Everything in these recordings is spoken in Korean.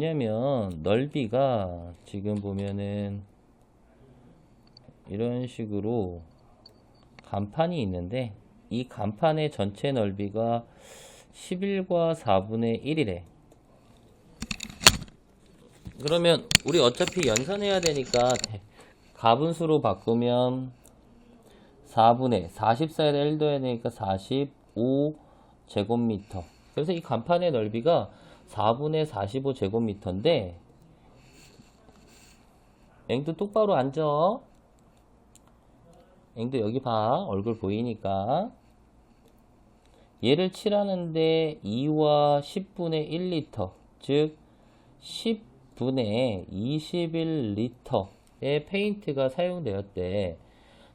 왜냐면 넓이가 지금 보면은 이런 식으로 간판이 있는데 이 간판의 전체 넓이가 11과 4분의 1이래. 그러면 우리 어차피 연산해야 되니까 대- 가분수로 바꾸면 4분의 44에다 1 더해야 되니까 45 제곱미터. 그래서 이 간판의 넓이가 4분의 45 제곱미터인데 앵도 똑바로 앉아. 앵도 여기 봐. 얼굴 보이니까. 얘를 칠하는데 2와 10분의 1리터, 즉 10분의 21리터의 페인트가 사용되었대.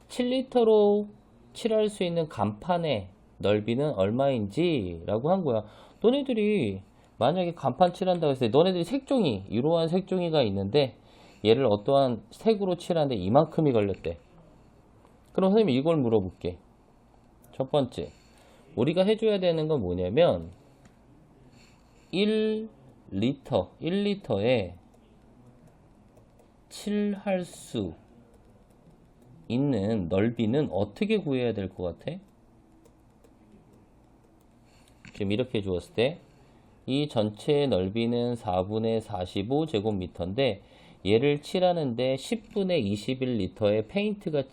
7리터로 칠할 수 있는 간판의 넓이는 얼마인지 라고 한 거야. 너네들이 만약에 간판 칠한다고 했을 때 너네들이 색종이, 이러한 색종이가 있는데 얘를 어떠한 색으로 칠하는데 이만큼이 걸렸대. 그럼 선생님이 이걸 물어볼게. 첫 번째. 우리가 해줘야 되는 건 뭐냐면 1리터, 1리터에 칠할 수 있는 넓이는 어떻게 구해야 될 것 같아? 지금 이렇게 주었을 때 이 전체의 넓이는 4분의 45 제곱미터인데 얘를 칠하는데 10분의 21리터의 페인트가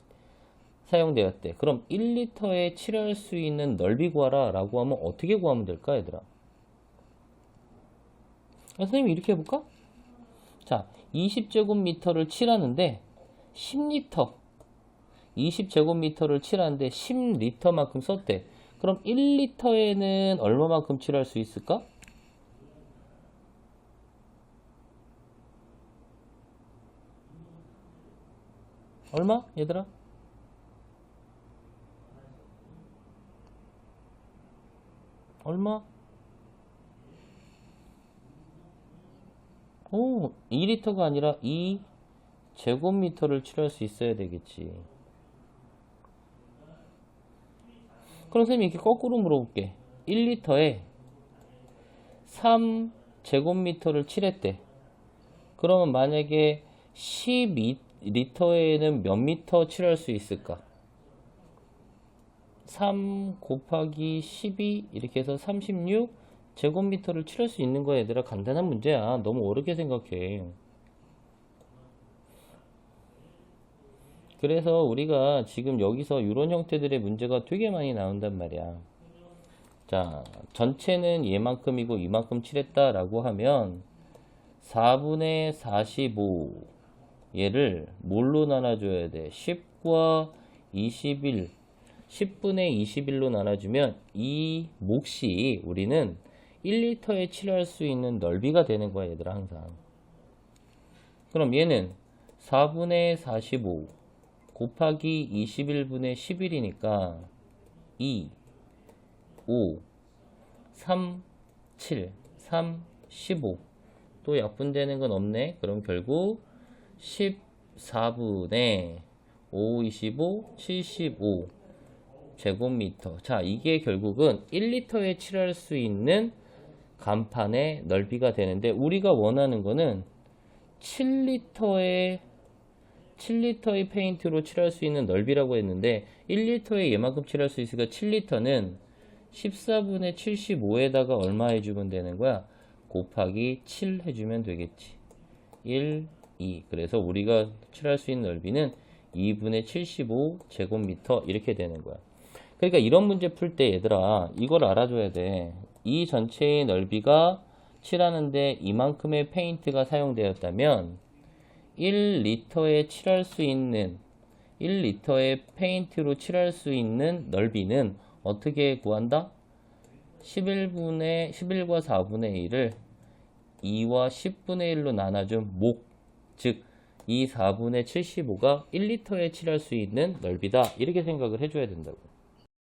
사용되었대. 그럼 1리터에 칠할 수 있는 넓이 구하라 라고 하면 어떻게 구하면 될까 얘들아? 아, 선생님 이렇게 해볼까? 자, 20제곱미터를 칠하는데 10리터 20제곱미터를 칠하는데 10리터만큼 썼대. 그럼 1리터에는 얼마만큼 칠할 수 있을까? 얼마? 얘들아? 얼마? 오, 2리터가 아니라 2 제곱미터를 칠할 수 있어야 되겠지. 그럼 선생님이 이렇게 거꾸로 물어볼게. 1리터에 3 제곱미터를 칠했대. 그러면 만약에 12 리터에는 몇 미터 칠할 수 있을까? 3 곱하기 12 이렇게 해서 36 제곱미터를 칠할 수 있는 거야 얘들아. 간단한 문제야. 너무 어렵게 생각해. 그래서 우리가 지금 여기서 이런 형태들의 문제가 되게 많이 나온단 말이야. 자 전체는 얘만큼이고 이만큼 칠했다 라고 하면 4분의 45 얘를 뭘로 나눠줘야 돼? 10과 21 10분의 21로 나눠주면 이 몫이 우리는 1리터에 칠할 수 있는 넓이가 되는 거야 얘들아 항상. 그럼 얘는 4분의 45 곱하기 21분의 11이니까 2 5 3 7 3 15 또 약분되는 건 없네. 그럼 결국 14분의 5 25 75 제곱미터. 자, 이게 결국은 1리터에 칠할 수 있는 간판의 넓이가 되는데 우리가 원하는 거는 7리터의 7리터의 페인트로 칠할 수 있는 넓이라고 했는데 1리터에 얘만큼 칠할 수 있으니까 7리터는 14분의 75에다가 얼마 해주면 되는 거야? 곱하기 7 해주면 되겠지. 1, 2. 그래서 우리가 칠할 수 있는 넓이는 2분의 75 제곱미터 이렇게 되는 거야. 그러니까 이런 문제 풀 때 얘들아 이걸 알아줘야 돼. 이 전체의 넓이가 칠하는데 이만큼의 페인트가 사용되었다면 1리터에 칠할 수 있는 1리터의 페인트로 칠할 수 있는 넓이는 어떻게 구한다? 11분의 11과 4분의 1을 2와 10분의 1로 나눠준 목, 즉, 이 4분의 75가 1리터에 칠할 수 있는 넓이다. 이렇게 생각을 해줘야 된다고.